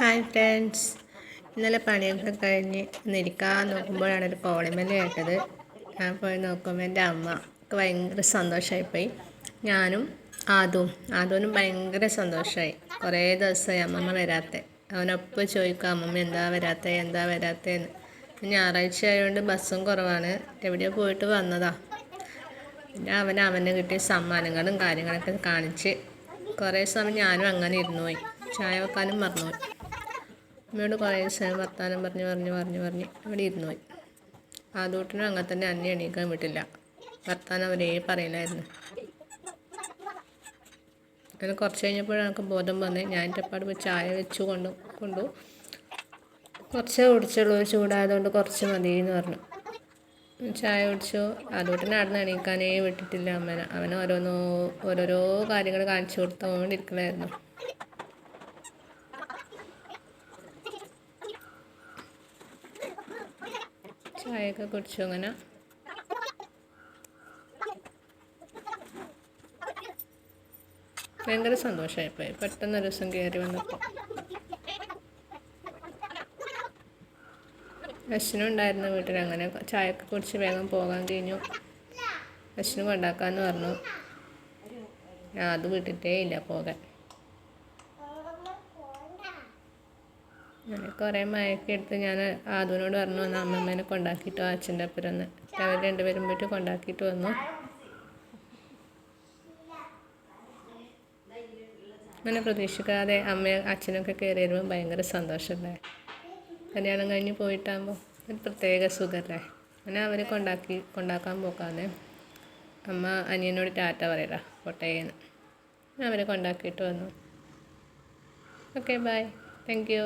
Hi friends ഇന്നലെ പണിയൊക്കെ കഴിഞ്ഞ് ഒന്നിരിക്കാൻ നോക്കുമ്പോഴാണ് ഒരു കോളിമെന്റ് കേട്ടത്. ഞാൻ പോയി നോക്കുമ്പോൾ എന്റെ അമ്മയ്ക്ക് ഭയങ്കര സന്തോഷമായിപ്പോയി ഞാനും ആദും. ആദുവിനും ഭയങ്കര സന്തോഷമായി കുറേ ദിവസമായി അമ്മമ്മ വരാത്ത. അവനൊപ്പം ചോദിക്കും അമ്മമ്മ എന്താ വരാത്ത? എന്താ വരാത്തേന്ന് ഞായറാഴ്ച ആയതുകൊണ്ട് ബസ്സും കുറവാണ്. എവിടെയോ പോയിട്ട് വന്നതാ. പിന്നെ അവൻ അവന് കിട്ടിയ സമ്മാനങ്ങളും കാര്യങ്ങളൊക്കെ കാണിച്ച് കുറേ സമയം ഞാനും അങ്ങനെ ഇരുന്നു പോയി. ചായ വെക്കാനും മറന്നുപോയി അമ്മയോട് കുറേ സമയം വർത്താനം പറഞ്ഞ് പറഞ്ഞ് പറഞ്ഞ് പറഞ്ഞ് അവിടെ ഇരുന്നു പോയി. ആദൂട്ടിനും അങ്ങനെ തന്നെ അന്നെ എണീക്കാൻ വിട്ടില്ല. വർത്താനം അവരേ പറയില്ലായിരുന്നു അങ്ങനെ കുറച്ച് കഴിഞ്ഞപ്പോൾ എനിക്ക് ബോധം വന്നേ ഞാൻ എന്റെ അപ്പാട് പോയി ചായ വെച്ച് കൊണ്ടു കൊണ്ടു. കുറച്ചേ കുടിച്ചുള്ളൂ. ചൂടായതുകൊണ്ട് കുറച്ച് മതി എന്ന് പറഞ്ഞു. ചായ കുടിച്ചു. അതുകൊണ്ടിനെ അവിടെ നിന്ന് എണീക്കാനേ വിട്ടിട്ടില്ല അമ്മേനെ. അവനെ ഓരോന്നോ ഓരോരോ കാര്യങ്ങൾ കാണിച്ചു കൊടുത്തുകൊണ്ടിരിക്കണമായിരുന്നു ചായയൊക്കെ കുടിച്ചു അങ്ങനെ? ഭയങ്കര സന്തോഷമായിപ്പോയി പെട്ടെന്ന് ഒരു ദിവസം കയറി വന്നപ്പോൾ അശ്വനും ഉണ്ടായിരുന്നു വീട്ടിൽ അങ്ങനെ ചായയൊക്കെ കുടിച്ച് വേഗം പോകാൻ കഴിഞ്ഞു. അശ്വനും കൊണ്ടാക്കാമെന്ന് പറഞ്ഞു. ഞാൻ അത് വിട്ടിട്ടേ ഇല്ല പോകാൻ. അങ്ങനെ കുറേ മയക്കെ എടുത്ത് ഞാൻ ആദുവിനോട് പറഞ്ഞു വന്ന് അമ്മമ്മേനെ കൊണ്ടാക്കിയിട്ട് അച്ഛന്റെ അപ്പുറം ഒന്ന് അവർ രണ്ടുപേരും പോയിട്ട് കൊണ്ടാക്കിയിട്ട് വന്നു. അങ്ങനെ പ്രതീക്ഷിക്കാതെ അമ്മയും അച്ഛനൊക്കെ കയറി വരുമ്പോൾ ഭയങ്കര സന്തോഷമല്ലേ? കല്യാണം കഴിഞ്ഞ് പോയിട്ടാകുമ്പോൾ ഒരു പ്രത്യേക സുഖമല്ലേ അങ്ങനെ അവരെ കൊണ്ടാക്കി കൊണ്ടാക്കാൻ പോക്കാതെ അമ്മ അനിയനോട് ടാറ്റ പറയല കോട്ടയെന്ന് അവരെ കൊണ്ടാക്കിയിട്ട് വന്നു. Okay bye. Thank you